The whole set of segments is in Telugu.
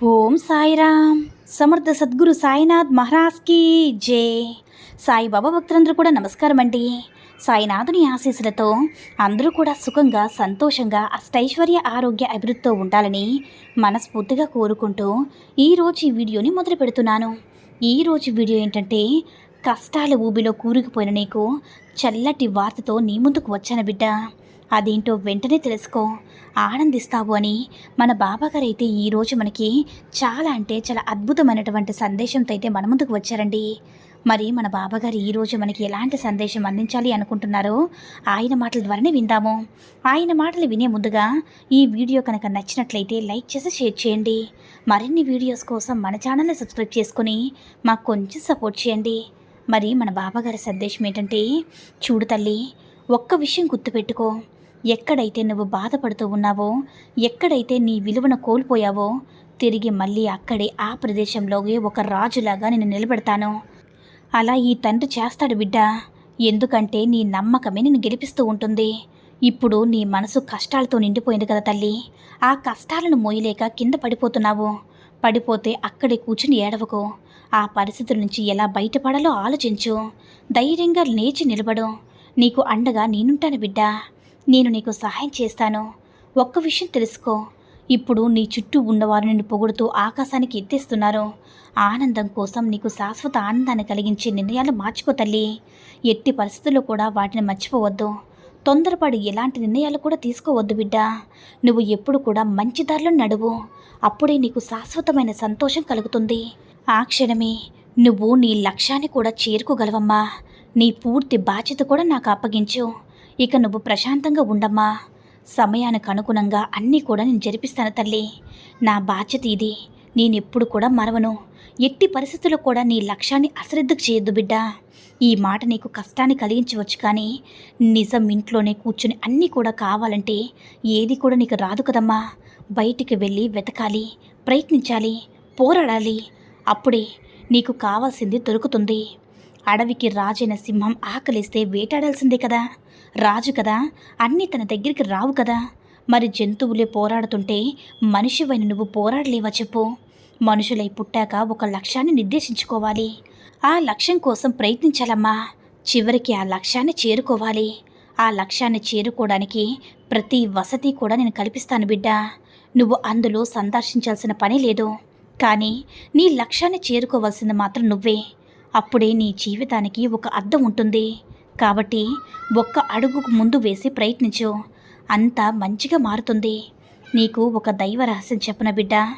Om Sairam. Samartha Sadguru Sainath మహారాజ్కి జై. సాయిబాబా భక్తులందరూ కూడా నమస్కారం అండి. సాయినాథుని ఆశీస్సులతో అందరూ కూడా సుఖంగా సంతోషంగా అష్టైశ్వర్య ఆరోగ్య అభివృద్ధితో ఉండాలని మనస్ఫూర్తిగా కోరుకుంటూ ఈరోజు ఈ వీడియోని మొదలు పెడుతున్నాను. ఈరోజు వీడియో ఏంటంటే కష్టాల ఊబిలో కూరుకుపోయిన నీకు చల్లటి వార్తతో నీ ముందుకు వచ్చాను బిడ్డ. అదేంటో వెంటనే తెలుసుకో. ఆనందిస్తావు అని మన బాబాగారు అయితే ఈరోజు మనకి చాలా అంటే చాలా అద్భుతమైనటువంటి సందేశంతో అయితే మన ముందుకు వచ్చారండి. మరి మన బాబాగారు ఈరోజు మనకి ఎలాంటి సందేశం అందించాలి అనుకుంటున్నారో ఆయన మాటల ద్వారానే విందాము. ఆయన మాటలు వినే ముందుగా ఈ వీడియో కనుక నచ్చినట్లయితే లైక్ చేసి షేర్ చేయండి. మరిన్ని వీడియోస్ కోసం మన ఛానల్ని సబ్స్క్రైబ్ చేసుకొని మాకు కొంచెం సపోర్ట్ చేయండి. మరి మన బాబాగారి సందేశం ఏంటంటే చూడు తల్లి ఒక్క విషయం గుర్తుపెట్టుకో. ఎక్కడైతే నువ్వు బాధపడుతూ ఉన్నావో ఎక్కడైతే నీ విలువను కోల్పోయావో తిరిగి మళ్ళీ అక్కడే ఆ ప్రదేశంలోకి ఒక రాజులాగా నేను నిలబెడతాను. అలా ఈ తండ్రి చేస్తాడు బిడ్డ. ఎందుకంటే నీ నమ్మకమే నేను గెలిపిస్తూ ఉంటుంది. ఇప్పుడు నీ మనసు కష్టాలతో నిండిపోయింది కదా తల్లి. ఆ కష్టాలను మోయలేక కింద పడిపోతున్నావు. పడిపోతే అక్కడే కూర్చుని ఏడవకు. ఆ పరిస్థితుల నుంచి ఎలా బయటపడాలో ఆలోచించు. ధైర్యంగా లేచి నిలబడు. నీకు అండగా నేనుంటాను బిడ్డ. నేను నీకు సహాయం చేస్తాను. ఒక్క విషయం తెలుసుకో. ఇప్పుడు నీ చుట్టూ ఉన్నవారు నిన్ను పొగుడుతూ ఆకాశానికి ఎత్తేస్తున్నారు. ఆనందం కోసం నీకు శాశ్వత ఆనందాన్ని కలిగించే నిర్ణయాలు మార్చుకో తల్లి. ఎట్టి పరిస్థితుల్లో కూడా వాటిని మర్చిపోవద్దు. తొందరపడి ఎలాంటి నిర్ణయాలు కూడా తీసుకోవద్దు బిడ్డ. నువ్వు ఎప్పుడు కూడా మంచి దారిలో నడువు. అప్పుడే నీకు శాశ్వతమైన సంతోషం కలుగుతుంది. ఆ క్షణమే నువ్వు నీ లక్ష్యాన్ని కూడా చేరుకోగలవమ్మా. నీ పూర్తి బాధ్యత కూడా నాకు అప్పగించు. ఇక నువ్వు ప్రశాంతంగా ఉండమ్మా. సమయానికి అనుగుణంగా అన్నీ కూడా నేను జరిపిస్తాను తల్లి. నా బాధ్యత ఇది. నేనెప్పుడు కూడా మరవను. ఎట్టి పరిస్థితుల్లో కూడా నీ లక్ష్యాన్ని అశ్రద్ధకు చేయొద్దు బిడ్డ. ఈ మాట నీకు కష్టాన్ని కలిగించవచ్చు కానీ నిజం ఇంట్లోనే కూర్చుని అన్నీ కూడా కావాలంటే ఏది కూడా నీకు రాదు కదమ్మా. బయటికి వెళ్ళి వెతకాలి ప్రయత్నించాలి పోరాడాలి. అప్పుడే నీకు కావాల్సింది దొరుకుతుంది. అడవికి రాజైన సింహం ఆకలిస్తే వేటాడాల్సిందే కదా. రాజు కదా అన్నీ తన దగ్గరికి రావు కదా. మరి జంతువులే పోరాడుతుంటే మనిషివైన నువ్వు పోరాడలేవా చెప్పు. మనుషులై పుట్టాక ఒక లక్ష్యాన్ని నిర్దేశించుకోవాలి. ఆ లక్ష్యం కోసం ప్రయత్నించాలమ్మా. చివరికి ఆ లక్ష్యాన్ని చేరుకోవాలి. ఆ లక్ష్యాన్ని చేరుకోవడానికి ప్రతి వసతి కూడా నేను కల్పిస్తాను బిడ్డ. నువ్వు అందులో సందర్శించాల్సిన పని లేదు. కానీ నీ లక్ష్యాన్ని చేరుకోవాల్సింది మాత్రం నువ్వే. అప్పుడే నీ జీవితానికి ఒక అర్థం ఉంటుంది. కాబట్టి ఒక్క అడుగుకు ముందు వేసి ప్రయత్నించు. అంతా మంచిగా మారుతుంది. నీకు ఒక దైవ రహస్యం చెప్పన బిడ్డ?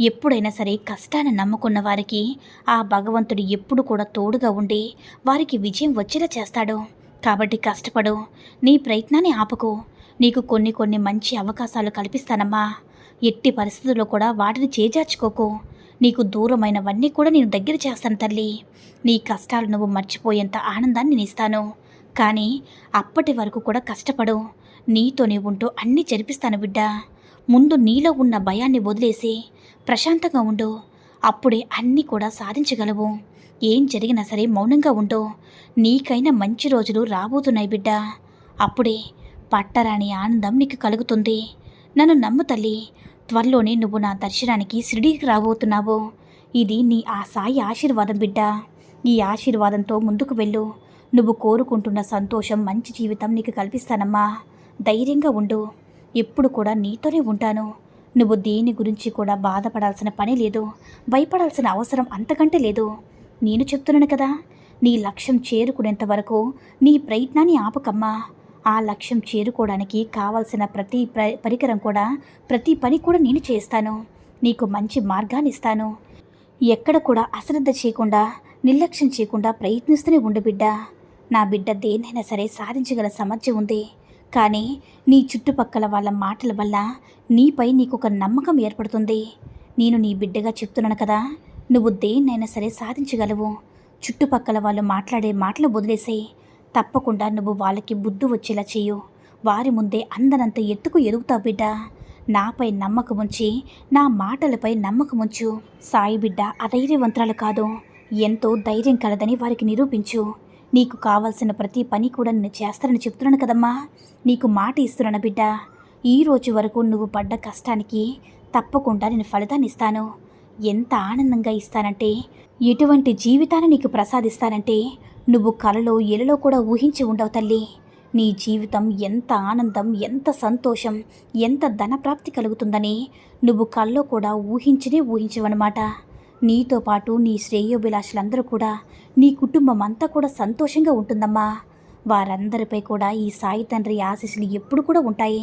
ఎప్పుడైనా సరే కష్టాన్ని నమ్ముకున్న వారికి ఆ భగవంతుడు ఎప్పుడు కూడా తోడుగా ఉండి వారికి విజయం వచ్చేలా చేస్తాడు. కాబట్టి కష్టపడు. నీ ప్రయత్నాన్ని ఆపకు. నీకు కొన్ని కొన్ని మంచి అవకాశాలు కల్పిస్తానమ్మా. ఎట్టి పరిస్థితుల్లో కూడా వాటిని చేజార్చుకోకు. నీకు దూరమైనవన్నీ కూడా నేను దగ్గర చేస్తాను తల్లి. నీ కష్టాలు నువ్వు మర్చిపోయేంత ఆనందాన్ని నేను ఇస్తాను కానీ అప్పటి వరకు కూడా కష్టపడు. నీతోనే ఉంటూ అన్నీ జరిపిస్తాను బిడ్డ. ముందు నీలో ఉన్న భయాన్ని వదిలేసి ప్రశాంతంగా ఉండు. అప్పుడే అన్నీ కూడా సాధించగలవు. ఏం జరిగినా సరే మౌనంగా ఉండు. నీకైనా మంచి రోజులు రాబోతున్నాయి బిడ్డ. అప్పుడే పట్టరాని ఆనందం నీకు కలుగుతుంది. నన్ను నమ్ము తల్లి. త్వరలోనే నువ్వు నా దర్శనానికి షిరిడీకి రాబోతున్నావు. ఇది నీ ఆ సాయి ఆశీర్వాదం బిడ్డ. ఈ ఆశీర్వాదంతో ముందుకు వెళ్ళు. నువ్వు కోరుకుంటున్న సంతోషం మంచి జీవితం నీకు కల్పిస్తానమ్మా. ధైర్యంగా ఉండు. ఎప్పుడు కూడా నీతోనే ఉంటాను. నువ్వు దేని గురించి కూడా బాధపడాల్సిన పని లేదు. భయపడాల్సిన అవసరం అంతకంటే లేదు. నేను చెప్తున్నాను కదా నీ లక్ష్యం చేరుకునేంత వరకు నీ ప్రయత్నాన్ని ఆపకమ్మా. ఆ లక్ష్యం చేరుకోవడానికి కావాల్సిన ప్రతి ప్ర పరికరం కూడా ప్రతి పని కూడా నేను చేస్తాను. నీకు మంచి మార్గాన్ని ఇస్తాను. ఎక్కడ కూడా అశ్రద్ధ చేయకుండా నిర్లక్ష్యం చేయకుండా ప్రయత్నిస్తూనే ఉండు బిడ్డ. నా బిడ్డ దేన్నైనా సరే సాధించగల సమస్య ఉంది. కానీ నీ చుట్టుపక్కల వాళ్ళ మాటల వల్ల నీపై నీకు ఒక నమ్మకం ఏర్పడుతుంది. నేను నీ బిడ్డగా చెప్తున్నాను కదా నువ్వు దేన్నైనా సరే సాధించగలవు. చుట్టుపక్కల వాళ్ళు మాట్లాడే మాటలు వదిలేసాయి. తప్పకుండా నువ్వు వాళ్ళకి బుద్ధి వచ్చేలా చేయు వారి ముందే అందనంత ఎత్తుకు ఎదుగుతావు బిడ్డ. నాపై నమ్మకం ఉంచి నా మాటలపై నమ్మకం ఉంచు. సాయి బిడ్డ అధైర్యవంతరాలు కాదు. ఎంతో ధైర్యం కలదని వారికి నిరూపించు. నీకు కావాల్సిన ప్రతి పని కూడా నేను చేస్తానని చెప్తున్నాను కదమ్మా. నీకు మాట ఇస్తున్నాను బిడ్డ. ఈ రోజు వరకు నువ్వు పడ్డ కష్టానికి తప్పకుండా నేను ఫలితాన్ని ఇస్తాను. ఎంత ఆనందంగా ఇస్తానంటే ఎటువంటి జీవితాన్ని నీకు ప్రసాదిస్తానంటే నువ్వు కలలో ఎలలో కూడా ఊహించి ఉండవు తల్లి. నీ జీవితం ఎంత ఆనందం ఎంత సంతోషం ఎంత ధనప్రాప్తి కలుగుతుందని నువ్వు కల్లో కూడా ఊహించినే ఊహించవన్నమాట. నీతో పాటు నీ శ్రేయోభిలాషులందరూ కూడా నీ కుటుంబం అంతా కూడా సంతోషంగా ఉంటుందమ్మా. వారందరిపై కూడా ఈ సాయి తండ్రి ఆశీస్సులు ఎప్పుడు కూడా ఉంటాయి.